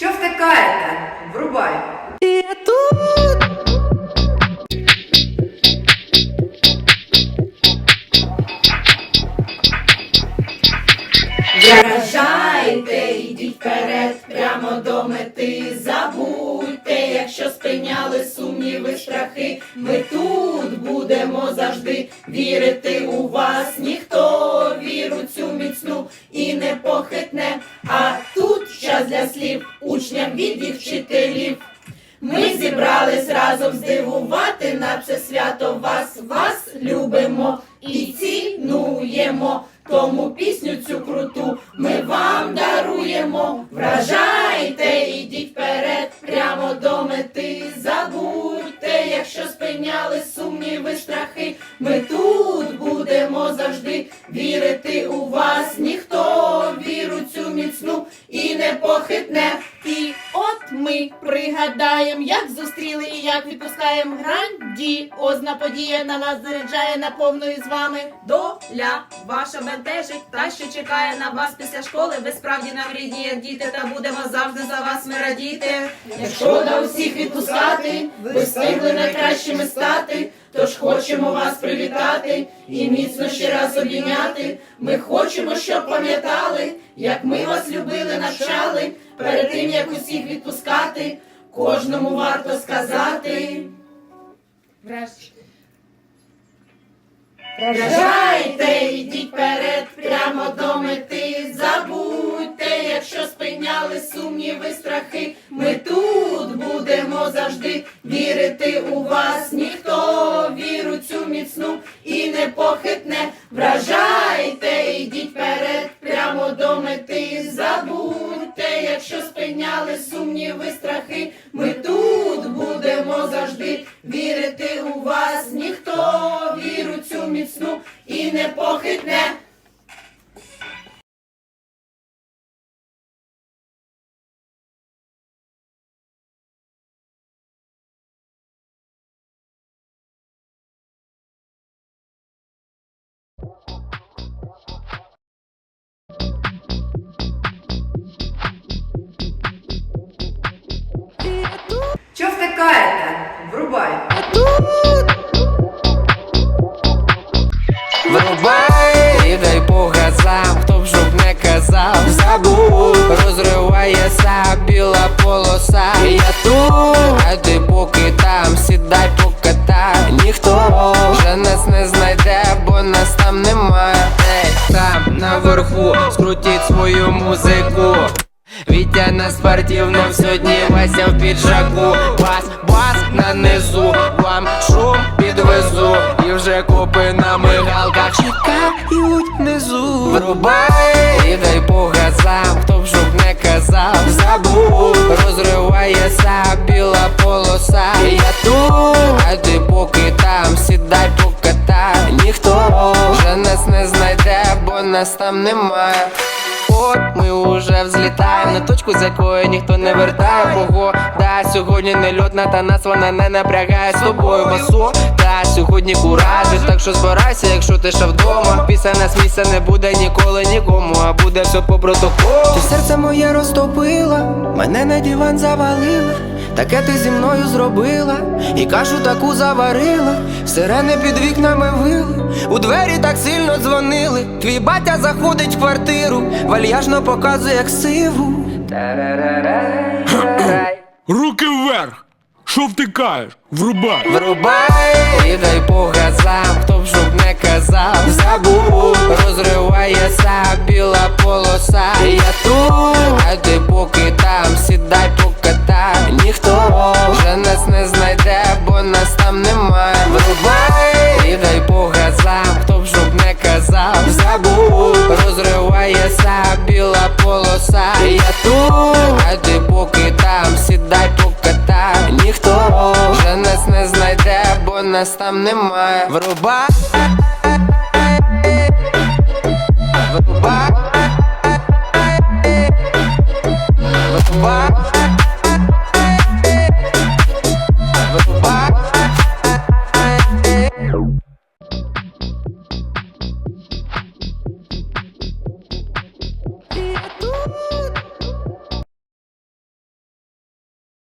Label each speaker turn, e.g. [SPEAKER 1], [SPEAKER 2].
[SPEAKER 1] Чо втикаєте? Врубай.
[SPEAKER 2] Я тут.
[SPEAKER 3] Вражайте, йдіть вперед, прямо до мети. Забудьте, якщо спиняли сумніви, страхи. Ми тут будемо завжди вірити у вас. Ми зібрались разом здивувати на це свято вас, вас любимо і цінуємо. Тому пісню цю круту ми вам даруємо. Вражайте, ідіть вперед, прямо до мети. Забудьте, якщо спиняли сумніви, страхи. Ми тут будемо завжди вірити у вас. Ми як зустріли і як відпускаємо грандіозна подія на вас заряджає наповною з вами.
[SPEAKER 4] Доля ваша бентежить, та що чекає на вас після школи. Ви справді нам рідні, як діти, та будемо завжди за вас ми радіти.
[SPEAKER 3] Якщо на усіх відпускати, ви встигли найкращими стати, тож хочемо вас привітати і міцно ще раз обійняти. Ми хочемо, щоб пам'ятали, як ми вас любили, навчали. Перед тим як усіх відпускати, кожному варто сказати. Вражайте, йдіть вперед, прямо до мети. Забудьте, якщо спиняли сумніви, страхи. Ми тут будемо завжди вірити у вас. Ніхто не похитне. Вражайте, йдіть вперед, прямо до мети. Забудьте, якщо спиняли сумніви, страхи. Ми тут будемо завжди вірити у вас. Ніхто віру цю міцну і не похитне.
[SPEAKER 2] Тут.
[SPEAKER 1] Врубай
[SPEAKER 5] і дай по газам, хто б щоб не казав, забув, розривається біла полоса. Я тут, а ти поки там, сідай покатай. Ніхто вже нас не знайде, бо нас там немає. Там наверху, скрутіть свою музику. Вітя на спортивном сьогодні Вася в піджаку. Бас, бас на низу, вам шум підвезу. І вже копи на мигалках чекають внизу. Врубай. І дай по газам, хто б щоб не казав Забув, розривається біла полоса. Я тут, а ти поки там, сідай покатай Ніхто вже нас не знайде, бо нас там немає От ми уже взлітаємо на точку, з якої ніхто не вертає. Бого, да, сьогодні не льотна, та нас вона не напрягає з тобою басо. Та сьогодні куражі, так що збирайся, якщо ти ще вдома. Після нас місця не буде ніколи нікому, а буде все по протоколу. Ти серце моє розтопила, мене на диван завалила Таке ти зі мною зробила, і кашу таку заварила, сирени під вікнами вили, у двері так сильно дзвонили. Твій батя заходить в квартиру, вальяжно показує ксиву.
[SPEAKER 6] Руки вверх! Що втикаєш? Врубай!
[SPEAKER 5] Врубай і дай по газам, хто б щоб не казав, забув, розривається біла полоса. Я тут, а ти поки там, сідай покатай. волоса. Я тут, ради поки там, сідай поки там Ніхто. Вже нас не знайде, бо нас там немає Вруба Вруба